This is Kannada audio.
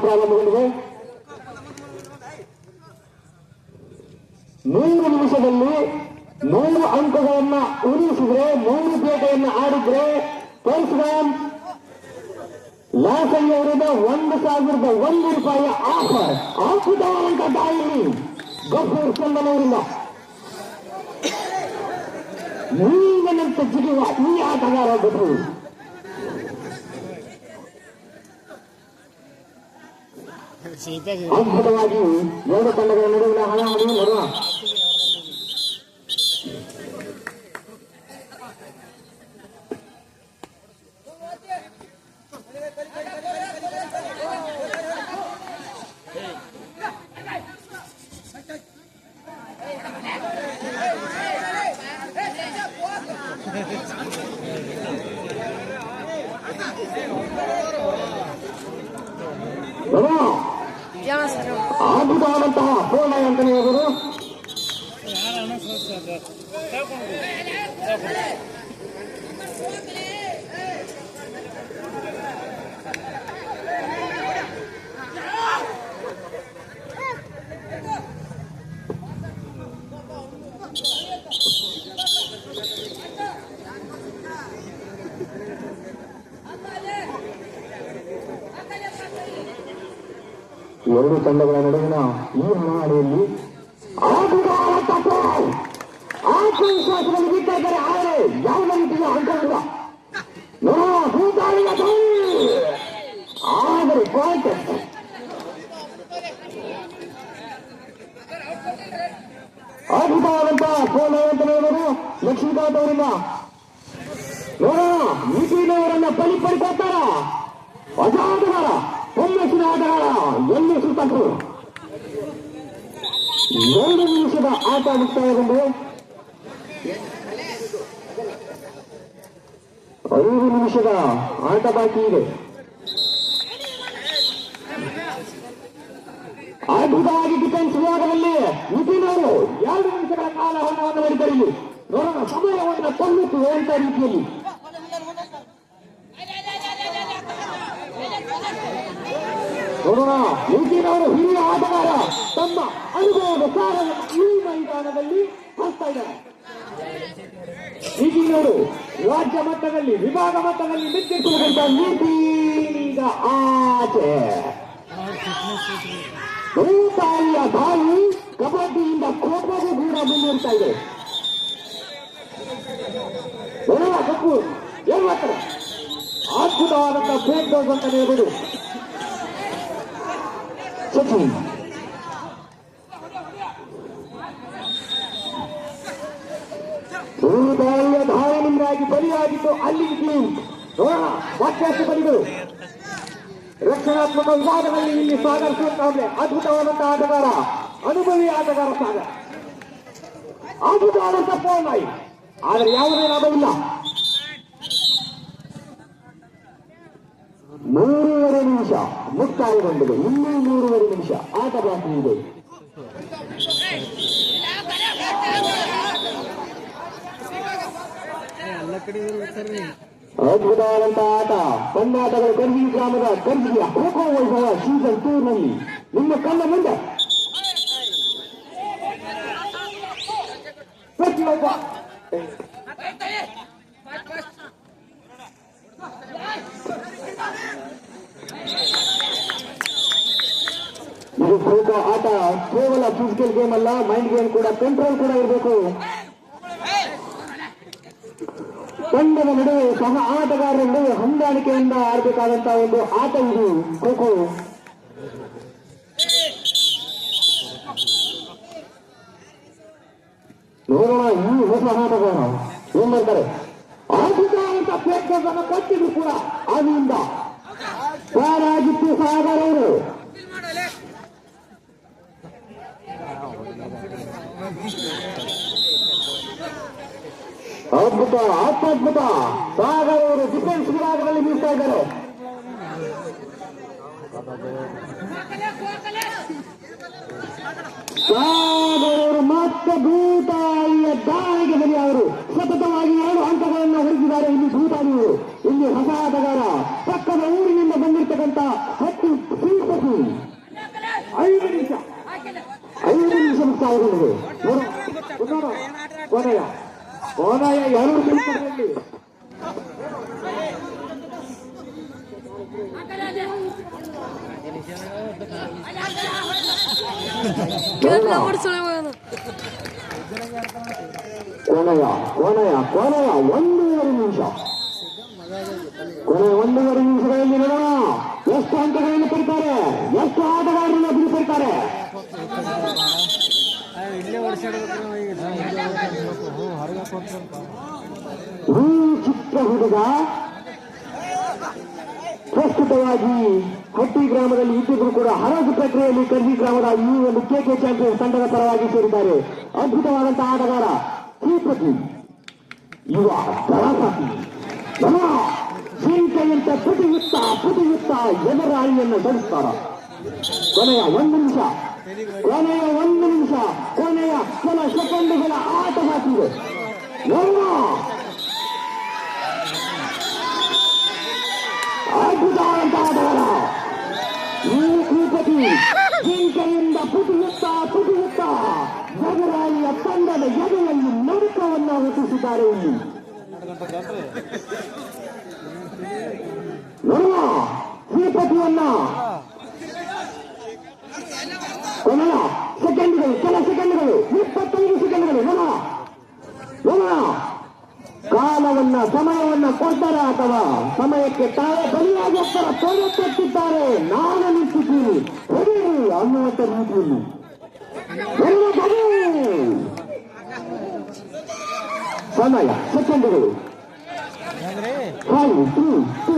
ಪ್ರಾರಂಭಗೊಂಡಿದೆ ನೂರು ನಿಮಿಷದಲ್ಲಿ ನೂರು ಅಂಕಗಳನ್ನ ಉಳಿಸಿದ್ರೆ ಮೂರು ಪೇಟೆಯನ್ನ ಆಡಿದ್ರೆ ಪರಶುರಾಮ್ ಲಾಸಯ್ಯ ಅವರಿಂದ ಒಂದು ಸಾವಿರದ ಒಂದು ರೂಪಾಯಿ ಆಫರ್. ಅದ್ಭುತವಾದಂತ ದಾಯಿನಿ ಗಫೂರ್ ಚಂದನವರಿಂದ ನೀರಿನಂತೆ ಜಿಗುವ ಈ ಆಟಗಾರ ಗಫೂರ್ ಅದ್ಭುತವಾಗಿ ಎರಡು ತಂಡಗಳ ನಡುವಿನ ಹಣಾಹಣಿ ನೋಡುವ ನೋಡುವ ಅದ್ಭುತವಾದಂತಹ ಪೂರ್ಣ ಅಂತಾನೆ ಹೇಳ್ಬೋದು ಎರಡು ತಂಡಗಳ ನಡುವಿನ ಈ ಹಣಾಹಣಿಯಲ್ಲಿ ಅದ್ಭುತವಾದಂತಹ ಗೋಲ್! ಆತ್ಮವಿಶ್ವಾಸದಲ್ಲಿ ಬಿಟ್ಟಿದ್ದಾರೆ ಆದರೆ ಯಾವುದೇ ರೀತಿಯ ಅಂಕವಿಲ್ಲ ನೋಡುವ ಭೂತಾಳಿಯ ಗೋಲ್! ಆದರೆ ಪಾಯಿಂಟ್ ಅದ್ಭುತವಾದಂತಹ ಗೋಲ್ ಅಂತಲೇ ಹೇಳೋದು ಲಕ್ಷ್ಮೀಕಾಂತ್ ಅವರಿಂದ ನೋಡೋಣ ನಿಖಿಲವರನ್ನ ಬಲಿ ಪಡ್ಕೊತಾರ ಹೊಸ ಆಟಗಾರ ಎಲ್ಲಿ ಸುತ್ತಂತರು ಎರಡು ನಿಮಿಷದ ಆಟ ಮುಕ್ತಾಯಗೊಂಡು ಐದು ನಿಮಿಷದ ಆಟ ಬಾಕಿ ಇದೆ. ಅದ್ಭುತವಾಗಿ ಡಿಫೆನ್ಸ್ ವಿಭಾಗದಲ್ಲಿ ನಿತಿನ್ ಅವರು ಎರಡು ನಿಮಿಷಗಳ ಕಾಲ ಮಾಡಿದ್ದಾರೆ. ಇಲ್ಲಿ ನೋಡೋಣ ಸಮಯವನ್ನು ಕೊಲ್ಲುತ್ತು ಅಂತ ರೀತಿಯಲ್ಲಿ ನೋಡೋಣ ನಿತಿನ್ ಅವರು ಹಿರಿಯ ಆಟಗಾರ. ತಮ್ಮ ಅನುಭವದ ಸಾರವನ್ನು ಈ ಮೈದಾನದಲ್ಲಿ ಹಾಕ್ತಾ ಇದ್ದಾರೆ. ನಿತಿನ್ ಅವರು ರಾಜ್ಯ ಮಟ್ಟದಲ್ಲಿ, ವಿಭಾಗ ಮಟ್ಟದಲ್ಲಿ ನೀತಿ ಈಗ ಆಚೆ. ಭೂತಾಯಿಯ ಬಾಯಿ ಕಬಡ್ಡಿಯಿಂದ ಖೋಖೋಗೂ ಕೂಡ ಮುಂದುವರಿತಾ ಇದೆ. ಕಪ್ಪು ಏನ್ ಮಾಡ್ತಾರೆ ಅದ್ಭುತವಾದಂತ ಬ್ರೇಕ್ ಡೌನ್ ಅಂತ ಹೇಳ್ಬೋದು. ಸಚಿನ್ ರೂಪಾಯಿಯ ಧಾರಣೆಯಿಂದಾಗಿ ಬಲಿಯಾಗಿದ್ದು ಅಲ್ಲಿ ಟೀಮ್ ನೋಡೋಣ ವಾಕ್ಯಾಸ್ತು ಬಲಿಗಳು ರಕ್ಷಣಾತ್ಮಕ ವಿಭಾಗದಲ್ಲಿ ಇಲ್ಲಿ ಸಾಗರಿಸುವಂತಾದ್ರೆ ಅದ್ಭುತವಾದಂತಹ ಆಟಗಾರ ಅನುಭವಿ ಆಟಗಾರ ಸಾಗರ್ ಅದ್ಭುತವಾದಂತ ಪೋರ್ನಾಯಿ ಆದರೆ ಯಾವುದೇ ಲಾಭವಿಲ್ಲ ಮೂರುವರೆ ನಿಮಿಷ. ಮುಕ್ತಾಯಗೊಂಡಿದೆ ಇನ್ನೂ ಮೂರುವರೆ ನಿಮಿಷ. ಆಟ ಬಾಕಿ ಇದೆ. ಅದ್ಭುತವಾದಂತಹ ಆಟ. ಪಂದಾಟಗಳು ಗರ್ಗಿ ಗ್ರಾಮದ ಗರ್ಗಿಯ ಖೋಖೋ ವೈಭವ ಸೀಸನ್ ಟೂ ನಲ್ಲಿ. ನಿಮ್ಮ ಕಣ್ಣ ಮುಂದೆ. ಪ್ರತಿಯೊಬ್ಬ ಇದು ಖೋಖೋ ಆಟ ಕೇವಲ ಫಿಸಿಕಲ್ ಗೇಮ್ ಅಲ್ಲ ಮೈಂಡ್ ಗೇಮ್ ಕೂಡ ಕಂಟ್ರೋಲ್ ಕೂಡ ಇರಬೇಕು. ತಂಡದ ನಡುವೆ ಸಹ ಆಟಗಾರರ ನಡುವೆ ಹೊಂದಾಣಿಕೆಯಿಂದ ಆಡಬೇಕಾದಂತಹ ಒಂದು ಆಟ ಇದು ಖೋಖೋ ನೋಡೋಣ ಈ ಹೊಸ ಆಟಗಾರ ಅದ್ಭುತ, ಆತ್ಮದ್ಭುತ. ಸಾಗರ್ ಅವರು ಡಿಫೆನ್ಸ್ ವಿಭಾಗದಲ್ಲಿ ಬೀಳ್ತಾ ಇದ್ದಾರೆ. ಸಾಗರ್ ಅವರು ಮತ್ತೆ ಭೂತಾಯಿಯ ದಾಳಿಗೆ ಬಲಿ ಅವರು. ಸತತವಾಗಿ ಎರಡು ಹಂತಗಳನ್ನು ಹೊರಗಿದ್ದಾರೆ. ಇಲ್ಲಿ ಭೂತಾನಿಯವರು ಇಲ್ಲಿ ಹೊಸ ಆಟಗಾರ ಪಕ್ಕದ ಊರಿನಿಂದ ಬಂದಿರತಕ್ಕಂತ ಹತ್ತು ಸಿಂಪತಿ ಐದು ನಿಮಿಷ ಐದು ನಿಮಿಷ ಮುಕ್ತಾಯಗೊಂಡಿದೆ. ಕೊನೆಯ ಕೊನೆಯ ಯಾರು ಕೊನೆಯ ಕೊನೆಯ ಕೊನೆಯ ಒಂದೂವರೆ ನಿಮಿಷ. ಕೊನೆಯ ಒಂದೂವರೆ ನಿಮಿಷಗಳಲ್ಲಿ ನೋಡೋಣ. ಎಷ್ಟು ಅಂಕಗಳನ್ನು ಪಡಿತಾರೆ ಎಷ್ಟು ಆಟಗಾರರನ್ನು ಅಭಿವೃದ್ಧಿಪಡ್ತಾರೆ ಈ ಚಿಕ್ಕ ಹುಡುಗ ಪ್ರಸ್ತುತವಾಗಿ ಹಟ್ಟಿ ಗ್ರಾಮದಲ್ಲಿ ಇದ್ದಿದ್ರು ಕೂಡ ಹರಾಜು ಪ್ರಕ್ರಿಯೆಯಲ್ಲಿ ಕರ್ಜಿ ಗ್ರಾಮದ ಈ ಒಂದು ಕೆಕೆ ಚಾಂಪಿಯನ್ ತಂಡದ ಪರವಾಗಿ ಸೇರಿದ್ದಾರೆ. ಅದ್ಭುತವಾದಂತಹ ಆಟಗಾರ ಶ್ರೀಪತಿ ಯುವ ದಳಪತಿ ಪ್ರತಿಯುತ್ತ ಪುಟಿಯುತ್ತ ಪುಟಿಯುತ್ತ ಎದರಾಳಿಯನ್ನು ಗಳಿಸ್ತಾರ. ಕೊನೆಯ ಒಂದು ನಿಮಿಷ. ಕೊನೆಯ ಒಂದು ನಿಮಿಷ, ಕೊನೆಯ ಕೆಲ ಸೆಕೆಂಡ್ಗಳ ಆಟ ಬಾಕಿದೆ ನೋಡೋಣ ಅದ್ಭುತವಾದಂತಹ ಆಟಗಾರ ಈ ಶ್ರೀಪತಿ ಜಿಂಕೆಯಿಂದ ಪುಟಿಯುತ್ತ ಪುಟಿಯುತ್ತ ಎದುರಾಳಿಯ ತಂಡದ ಎದೆಯಲ್ಲಿ ನಡುಕವನ್ನು ಹುಟ್ಟಿಸಿದ್ದಾರೆ ಇಲ್ಲಿ. ನೋಡುವ ಶ್ರೀಪತಿಯನ್ನ ಕೊನೆಯ ಸೆಕೆಂಡ್ಗಳು ಕೆಲ ಸೆಕೆಂಡ್ಗಳು ಇಪ್ಪತ್ತೈದು ಸೆಕೆಂಡ್ಗಳು ನೋಡೋಣ ನೋಡೋಣ ಕಾಲವನ್ನ, ಸಮಯವನ್ನ ಕೊಡ್ತಾರೆ ಅಥವಾ ಸಮಯಕ್ಕೆ ತಾವೇ ಬಲಿಯಾಗಿ ಹೋಗ್ತಾರ ತೊಡೆತ್ತಿದ್ದಾರೆ ನಾನು ನಿಂತಿದ್ದೀನಿ. ಹೊಡೆಯಿರಿ ಅನ್ನುವಂತ ರೀತಿಯಲ್ಲಿ. ಸಮಯ ಸೆಕೆಂಡ್ಗಳು ಫೈವ್ ತ್ರೀ ಟೂ